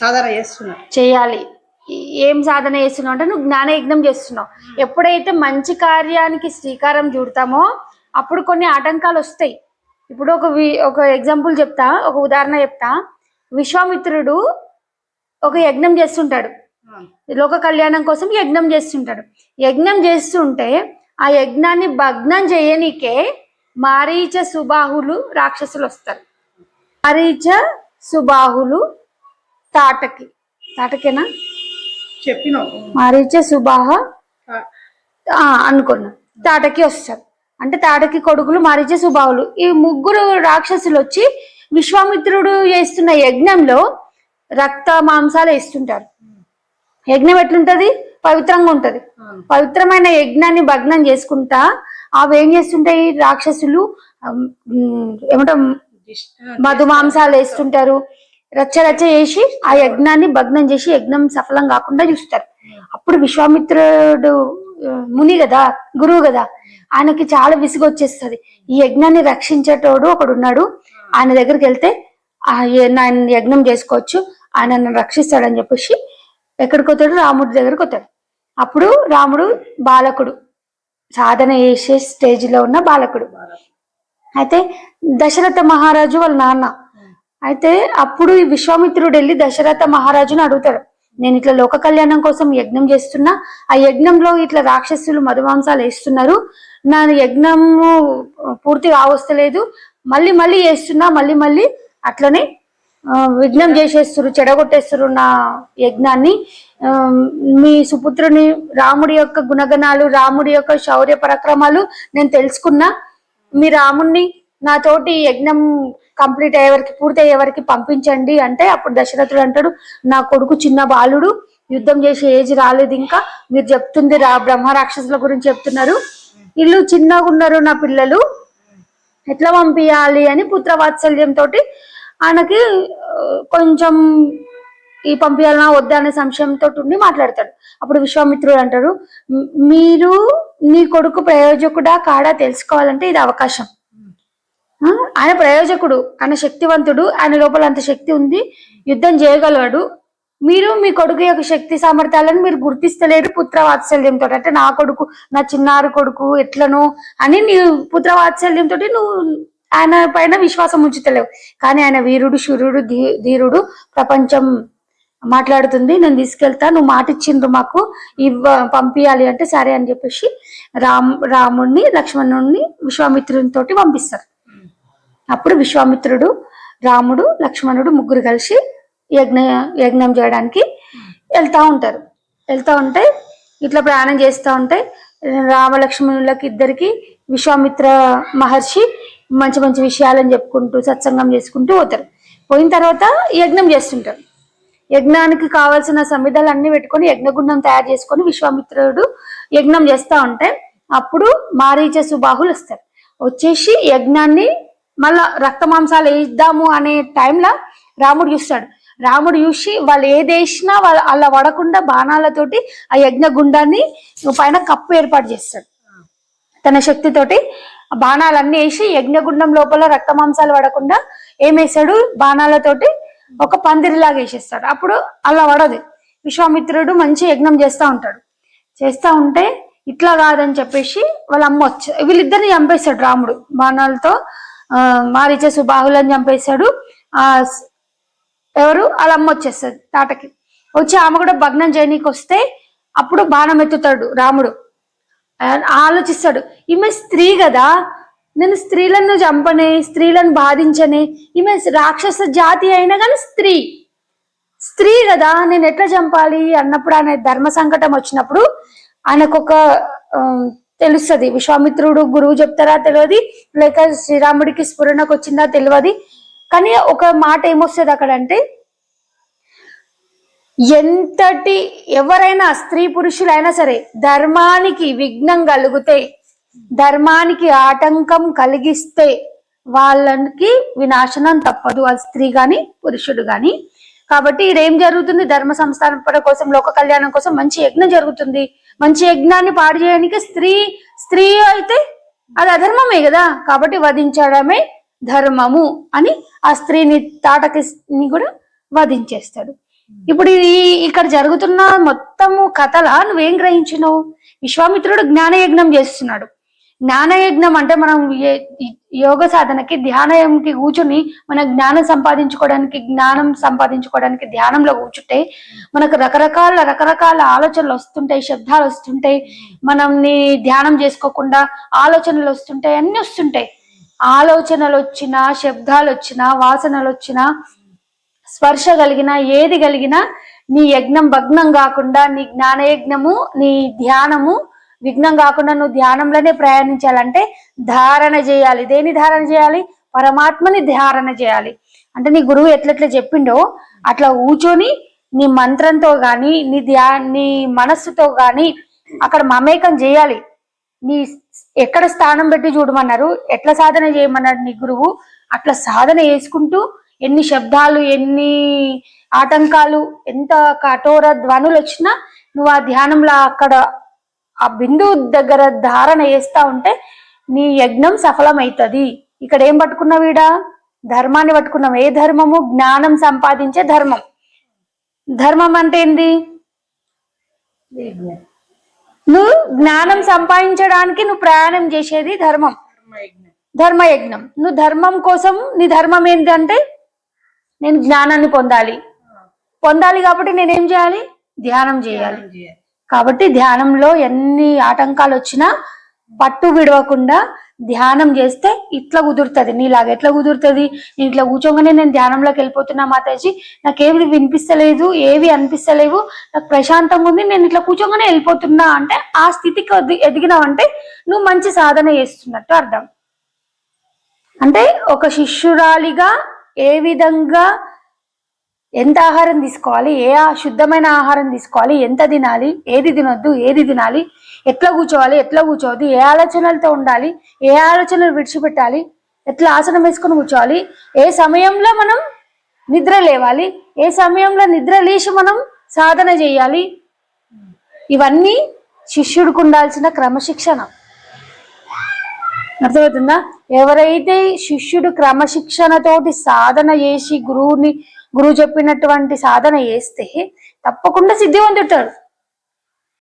సాధన చేస్తున్నా చేయాలి. ఏం సాధన చేస్తున్నావు అంటే నువ్వు జ్ఞాన యజ్ఞం చేస్తున్నావు ఎప్పుడైతే మంచి కార్యానికి శ్రీకారం చుడతామో అప్పుడు కొన్ని ఆటంకాలు వస్తాయి. ఇప్పుడు ఒక వి- ఒక ఎగ్జాంపుల్ చెప్తా ఒక ఉదాహరణ చెప్తా. విశ్వామిత్రుడు ఒక యజ్ఞం చేస్తుంటాడు. లోక కళ్యాణం కోసం యజ్ఞం చేస్తుంటాడు. యజ్ఞం చేస్తుంటే ఆ యజ్ఞాన్ని భగ్నం చేయనీకే మారీచ సుబాహులు రాక్షసులు వస్తారు. మారీచ సుబాహులు తాటకి. తాటకేనా? చెప్పినావు. మారీచ సుబాహ. అనుకున్నా. తాటకి వస్తారు అంటే తాటకి కొడుకులు మారీచ సుబాహులు. ఈ ముగ్గురు రాక్షసులు వచ్చి విశ్వామిత్రుడు చేస్తున్న యజ్ఞంలో రక్త మాంసాలు వేస్తుంటారు. యజ్ఞం ఎట్లుంటది? పవిత్రంగా ఉంటది. పవిత్రమైన యజ్ఞాన్ని భగ్నం చేసుకుంటా అవి ఏం చేస్తుంటాయి? రాక్షసులు ఉమ్, ఏమంటాం? మధు మాంసాలు వేస్తుంటారు. రచ్చ రచ్చ చేసి ఆ యజ్ఞాన్ని భగ్నం చేసి యజ్ఞం సఫలం కాకుండా చూస్తారు. అప్పుడు విశ్వామిత్రుడు ముని కదా గురువు కదా ఆయనకి చాలా విసుగు వచ్చేస్తుంది ఈ యజ్ఞాన్ని రక్షించేటోడు ఒకడు ఉన్నాడు ఆయన దగ్గరికి వెళ్తే ఆయన యజ్ఞం చేసుకోవచ్చు ఆయన నన్ను రక్షిస్తాడని చెప్పేసి ఎక్కడికి వస్తాడు రాముడి దగ్గరికి వస్తాడు అప్పుడు రాముడు బాలకుడు. సాధన చేసే స్టేజ్లో ఉన్న బాలకుడు. అయితే దశరథ మహారాజు వాళ్ళ నాన్న అయితే అప్పుడు ఈ విశ్వామిత్రుడు వెళ్ళి దశరథ మహారాజును అడుగుతాడు నేను ఇట్లా లోక కళ్యాణం కోసం యజ్ఞం చేస్తున్నా ఆ యజ్ఞంలో ఇట్లా రాక్షసులు మధుమాంసాలు వేస్తున్నారు నా యజ్ఞము పూర్తిగా కావస్తలేదు మళ్ళీ మళ్ళీ వేస్తున్నా మళ్ళీ మళ్ళీ అట్లనే విఘ్నం చేసేస్తురు చెడగొట్టేస్తురు నా యజ్ఞాన్ని. మీ సుపుత్రుని రాముడి యొక్క గుణగణాలు రాముడి యొక్క శౌర్య పరాక్రమాలు నేను తెలుసుకున్నా. మీ రాముణ్ణి నాతోటి యజ్ఞం కంప్లీట్ అయ్యే వరకు పూర్తి అయ్యే వరకు పంపించండి అంటే అప్పుడు దశరథుడు అంటాడు నా కొడుకు చిన్న బాలుడు యుద్ధం చేసే ఏజ్ రాలేదు ఇంకా. మీరు చెప్తుంది రా బ్రహ్మ రాక్షసుల గురించి చెప్తున్నారు. వీళ్ళు చిన్నగా ఉన్నారు నా పిల్లలు. ఎట్లా పంపించాలి అని పుత్రవాత్సల్యంతో ఆయనకి కొంచెం ఈ పంపించాలనా వద్దా అనే సంశయంతో ఉండి మాట్లాడతాడు. అప్పుడు విశ్వామిత్రుడు అంటారు మీరు నీ కొడుకు ప్రయోజకుడా కాడా తెలుసుకోవాలంటే ఇది అవకాశం. ఆయన ప్రయోజకుడు ఆయన శక్తివంతుడు ఆయన లోపల అంత శక్తి ఉంది. యుద్ధం చేయగలవాడు మీరు మీ కొడుకు యొక్క శక్తి సామర్థ్యాలను మీరు గుర్తిస్తలేరు పుత్ర వాత్సల్యంతో అంటే నా కొడుకు నా చిన్నారు కొడుకు ఎట్లను అని నీ పుత్ర వాత్సల్యంతో నువ్వు ఆయన పైన విశ్వాసం ఉంచుతలేవు. కానీ ఆయన వీరుడు శూరుడు ధీ- ధీరుడు ప్రపంచం మాట్లాడుతుంది. నేను తీసుకెళ్తా నువ్వు మాట ఇచ్చిండ్రు మాకు ఇవ్వ పంపించాలి అంటే సరే అని చెప్పేసి రామ్ రాముణ్ణి లక్ష్మణుడిని విశ్వామిత్రుని తోటి పంపిస్తారు. అప్పుడు విశ్వామిత్రుడు రాముడు లక్ష్మణుడు ముగ్గురు కలిసి యజ్ఞ యజ్ఞం చేయడానికి వెళ్తూ ఉంటారు. వెళ్తూ ఉంటే ఇట్లా ప్రయాణం చేస్తూ ఉంటే రామలక్ష్మణులకి ఇద్దరికి విశ్వామిత్ర మహర్షి మంచి మంచి విషయాలని చెప్పుకుంటూ సత్సంగం చేసుకుంటూ పోతారు. పోయిన తర్వాత యజ్ఞం చేస్తుంటారు. యజ్ఞానికి కావాల్సిన సంవిధాలు అన్ని పెట్టుకొని యజ్ఞగుండం తయారు చేసుకొని విశ్వామిత్రుడు యజ్ఞం చేస్తూ ఉంటే అప్పుడు మారీచ సుబాహులు వస్తారు. వచ్చేసి యజ్ఞాన్ని మళ్ళా రక్త మాంసాలు వేద్దాము అనే టైంలో రాముడు చూస్తాడు. రాముడు చూసి వాళ్ళు ఏది వేసినా వాళ్ళు అలా వడకుండా బాణాలతోటి ఆ యజ్ఞ గుండాన్ని పైన కప్పు ఏర్పాటు చేస్తాడు. తన శక్తితోటి బాణాలన్నీ వేసి యజ్ఞగుండం లోపల రక్త మాంసాలు పడకుండా ఏమేసాడు బాణాలతోటి ఒక పందిరిలాగా వేసేస్తాడు. అప్పుడు అలా పడదు. విశ్వామిత్రుడు మంచి యజ్ఞం చేస్తా ఉంటాడు. చేస్తా ఉంటే ఇట్లా కాదని చెప్పేసి వాళ్ళ అమ్మ వచ్చి వీళ్ళిద్దరిని చంపేశాడు రాముడు. బాణాలతో మారీచ సుబాహులను చంపేశాడు. ఆ స్- ఎవరు? వాళ్ళ అమ్మ వచ్చేస్తుంది తాటకి వచ్చి ఆమె కూడా భగ్నం చేయనీకి వస్తే అప్పుడు బాణం ఎత్తుతాడు రాముడు. ఆలోచిస్తాడు ఈమె స్త్రీ కదా నేను స్త్రీలను చంపనే స్త్రీలను బాధించనే ఈమె రాక్షస జాతి అయినా కానీ స్త్రీ. స్త్రీ కదా నేను ఎట్లా చంపాలి? అన్నప్పుడు ఆయన ధర్మ సంకటం వచ్చినప్పుడు ఆయనకు ఒక తెలుస్తుంది. విశ్వామిత్రుడు గురువు చెప్తారా తెలియదు లేక శ్రీరాముడికి స్ఫురణకు వచ్చిందా తెలియదు కానీ ఒక మాట ఏమొస్తుంది అక్కడ అంటే ఎంతటి ఎవరైనా స్త్రీ పురుషులైనా సరే ధర్మానికి విఘ్నం కలిగితే ధర్మానికి ఆటంకం కలిగిస్తే వాళ్ళకి వినాశనం తప్పదు. అది స్త్రీ కానీ పురుషుడు కానీ కాబట్టి ఇదేం జరుగుతుంది? ధర్మ సంస్థాపన కోసం లోక కళ్యాణం కోసం మంచి యజ్ఞం జరుగుతుంది. మంచి యజ్ఞాన్ని పాడు చేయడానికి స్త్రీ స్త్రీ అయితే అది అధర్మమే కదా? కాబట్టి వధించడమే ధర్మము అని ఆ స్త్రీని తాటకిని కూడా వధించేస్తాడు. ఇప్పుడు ఈ ఇక్కడ జరుగుతున్న మొత్తము కథల నువ్వేం గ్రహించినావు? విశ్వామిత్రుడు జ్ఞానయజ్ఞం చేస్తున్నాడు. జ్ఞానయజ్ఞం అంటే మనం యోగ సాధనకి ధ్యానయంకి కూర్చుని మన జ్ఞానం సంపాదించుకోవడానికి జ్ఞానం సంపాదించుకోవడానికి ధ్యానంలో కూర్చుంటే మనకు రకరకాల రకరకాల ఆలోచనలు వస్తుంటాయి శబ్దాలు వస్తుంటాయి. మనల్ని ధ్యానం చేసుకోకుండా ఆలోచనలు వస్తుంటాయి అన్ని వస్తుంటాయి. ఆలోచనలు వచ్చినా శబ్దాలు వచ్చినా వాసనలు వచ్చినా స్పర్శ కలిగినా ఏది కలిగినా నీ యజ్ఞం భగ్నం కాకుండా నీ జ్ఞానయజ్ఞము నీ ధ్యానము విఘ్నం కాకుండా నువ్వు ధ్యానంలోనే ప్రయాణించాలంటే ధారణ చేయాలి. దేని ధారణ చేయాలి? పరమాత్మని ధారణ చేయాలి. అంటే నీ గురువు ఎట్లెట్లా చెప్పిండో అట్లా కూర్చొని నీ మంత్రంతో కానీ నీ ధ్యా నీ మనస్సుతో కానీ అక్కడ మమేకం చేయాలి. నీ ఎక్కడ స్థానం పెట్టి చూడమన్నారు ఎట్లా సాధన చేయమన్నారు నీ గురువు అట్లా సాధన చేసుకుంటూ ఎన్ని శబ్దాలు ఎన్ని ఆటంకాలు ఎంత కఠోర ధ్వనులు వచ్చినా నువ్వు ఆ ధ్యానంలో అక్కడ ఆ బిందువు దగ్గర ధారణ చేస్తా ఉంటే నీ యజ్ఞం సఫలమైతది. ఇక్కడ ఏం పట్టుకున్నావు ఈడ? ధర్మాన్ని పట్టుకున్నాం ఏ ధర్మము? జ్ఞానం సంపాదించే ధర్మం. ధర్మం అంటే ఏంది? నువ్వు జ్ఞానం సంపాదించడానికి నువ్వు ప్రయాణం చేసేది ధర్మం. ధర్మయజ్ఞం. నువ్వు ధర్మం కోసం నీ ధర్మం ఏంటంటే నేను జ్ఞానాన్ని పొందాలి. పొందాలి కాబట్టి నేనేం చేయాలి. ధ్యానం చేయాలి. కాబట్టి ధ్యానంలో ఎన్ని ఆటంకాలు వచ్చినా పట్టు విడవకుండా ధ్యానం చేస్తే ఇట్లా కుదురుతుంది. నీలాగా ఎట్లా కుదురుతుంది? నేను ఇట్లా కూర్చోగానే నేను ధ్యానంలోకి వెళ్ళిపోతున్నా మాతాజీ. నాకేవి వినిపిస్తలేదు ఏవి అనిపిస్తలేవు. నాకు ప్రశాంతంగా ఉంది నేను ఇట్లా కూర్చోగానే వెళ్ళిపోతున్నా అంటే ఆ స్థితికి ఎదిగినావంటే నువ్వు మంచి సాధన చేస్తున్నట్టు అర్థం. అంటే ఒక శిష్యురాలిగా ఏ విధంగా ఎంత ఆహారం తీసుకోవాలి ఏ ఆ- శుద్ధమైన ఆహారం తీసుకోవాలి ఎంత తినాలి ఏది తినొద్దు ఏది తినాలి ఎట్లా కూర్చోవాలి ఎట్లా కూర్చోవద్దు ఏ ఆలోచనలతో ఉండాలి ఏ ఆలోచనలు విడిచిపెట్టాలి ఎట్లా ఆసనం వేసుకొని కూర్చోవాలి ఏ సమయంలో మనం నిద్ర లేవాలి ఏ సమయంలో నిద్ర లేచి మనం సాధన చేయాలి. ఇవన్నీ శిష్యుడికి ఉండాల్సిన క్రమశిక్షణ. అర్థమవుతుందా? ఎవరైతే శిష్యుడు క్రమశిక్షణతోటి సాధన చేసి గురువుని గురువు చెప్పినటువంటి సాధన చేస్తే తప్పకుండా సిద్ధి పొందుతారు